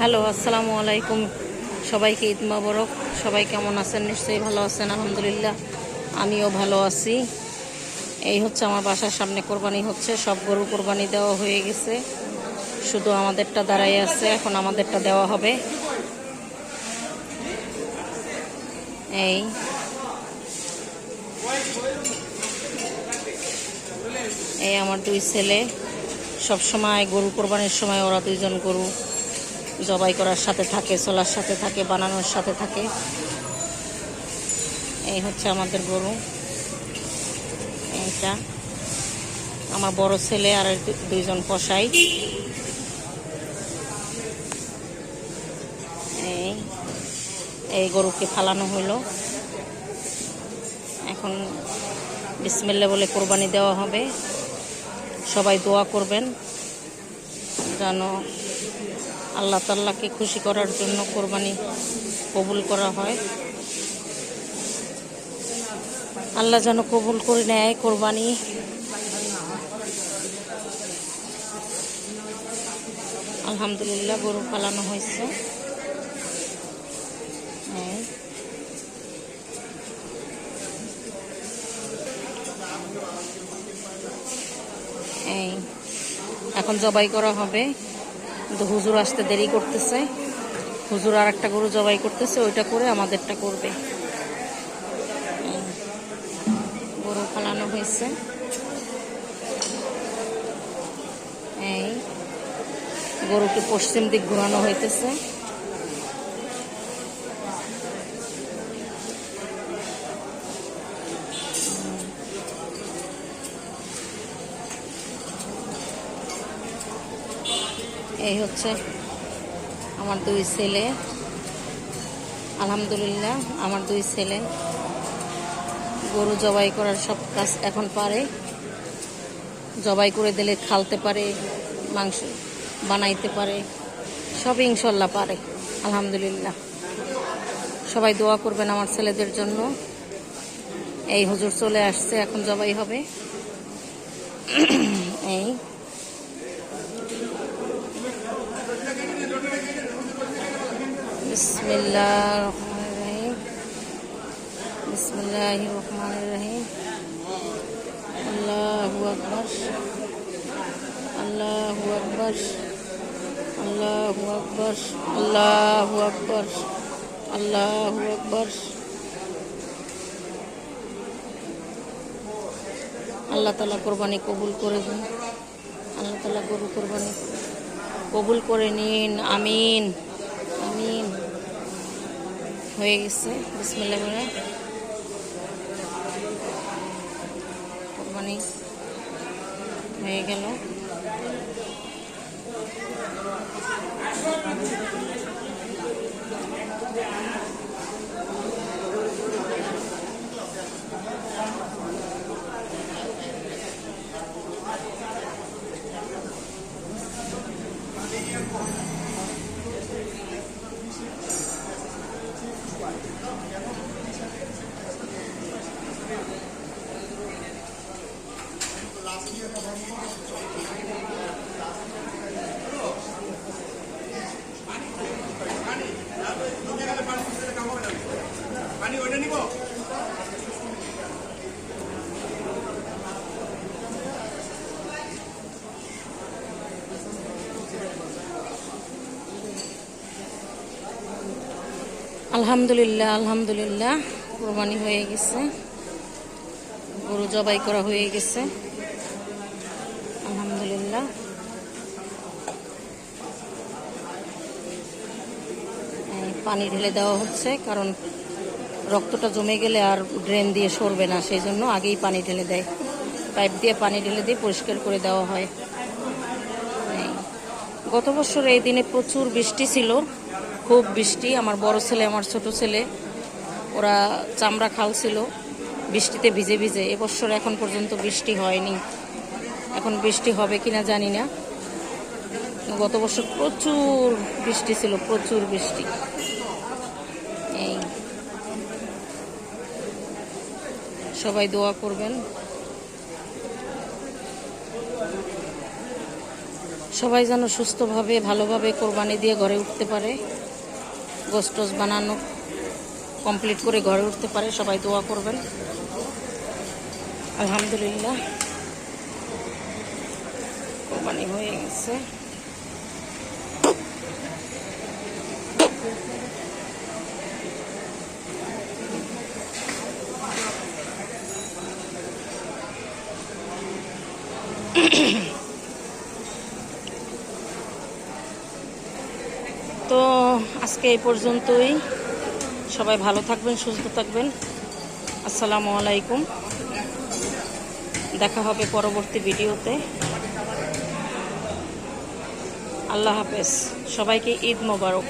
Hello, আসসালামু আলাইকুম। সবাইকে ঈদ মাবরক। সবাই কেমন আছেন? নিশ্চয়ই ভালো আছেন, আলহামদুলিল্লাহ। আমিও ভালো আছি। এই হচ্ছে আমার বাসার সামনে কোরবানি হচ্ছে। সব গরু কোরবানি দেওয়া হয়ে গেছে। শুধু আমাদেরটা দাঁড়াই আছে, এখন আমাদেরটা দেওয়া হবে। এই। এই আমার দুই ছেলে। সব সময় গরু কোরবানির সময় ওরা দুইজন গরু জবাই করার সাথে থাকে চলার সাথে থাকে, বানানোর সাথে থাকে। এই হচ্ছে আমাদের গরু। এইটা আমার বড় ছেলে আর দুইজন কসাই এই এই গরুকে ফালানো হইল। এখন বিসমিল্লা বলে কোরবানি দেওয়া হবে। সবাই দোয়া করবেন যেন আল্লাহ তাল্লাহকে খুশি করার জন্য কোরবানি কবুল করা হয়। আল্লাহ যেন কবুল করে নেয় কোরবানি। আলহামদুলিল্লাহ গরু পালানো হয়েছে। এই, এখন জবাই করা হবে। কিন্তু হুজুর আসতে দেরি করতেছে। হুজুর আর একটা গরু জবাই করতেছে, ওইটা করে আমাদেরটা করবে। গরু পালানো হয়েছে। এই গরুকে পশ্চিম দিক ঘোরানো হইতেছে। এই হচ্ছে আমার দুই ছেলে। আলহামদুলিল্লাহ, আমার দুই ছেলে। গরু জবাই করার সব কাজ এখন পারে। জবাই করে দিলে খালতে পারে, মাংস বানাইতে পারে। সব ইনশাল্লাহ পারে, আলহামদুলিল্লাহ। সবাই দোয়া করবেন আমার ছেলেদের জন্য। এই হুজুর চলে আসছে, এখন জবাই হবে। এই বিসমিল্লাহ রহমান রহিম বিসমিল্লাহ রহমান রহিম। আল্লাহু আল্লাহু আকবর আল্লাহু আকবর, আল্লাহু আল্লাহু আল্লাহ তালা কোরবানি কবুল করে দিন। আল্লাহ তালা গরু কোরবানি কবুল করে নিন, আমিন। হয়ে গেছে। বিসমিল্লা করে। কোরবানি হয়ে গেল। আলহামদুলিল্লাহ আলহামদুলিল্লাহ। কোরবানি হয়ে গেছে। গরু জবাই করা হয়ে গেছে। আলহামদুলিল্লাহ। পানি ঢেলে দেওয়া হচ্ছে, কারণ রক্তটা জমে গেলে আর ড্রেন দিয়ে সরবে না, সেই জন্য আগেই পানি ঢেলে দেয়। পাইপ দিয়ে পানি ঢেলে দিয়ে পরিষ্কার করে দেওয়া হয়। গত বছর এই দিনে প্রচুর বৃষ্টি ছিল, খুব বৃষ্টি। আমার বড় ছেলে, আমার ছোট ছেলে, ওরা চামড়া খালছিল বৃষ্টিতে ভিজে ভিজে। এবছর এখন পর্যন্ত বৃষ্টি হয়নি। এখন বৃষ্টি হবে কিনা জানি না। গত বছর প্রচুর বৃষ্টি ছিল, প্রচুর বৃষ্টি। এই। সবাই দোয়া করবেন। সবাই যেন সুস্থভাবে, ভালোভাবে কোরবানি দিয়ে ঘরে উঠতে পারে। গোস্টোস বানানো কমপ্লিট করে ঘরে উঠতে পারে। সবাই দোয়া করবেন। আলহামদুলিল্লাহ। কোরবানি হয়ে গেছে তো, আজকে এই পর্যন্তই। সবাই ভালো থাকবেন, সুস্থ থাকবেন। আসসালামু আলাইকুম। দেখা হবে পরবর্তী ভিডিওতে। আল্লাহ হাফেজ। সবাইকে ঈদ মোবারক।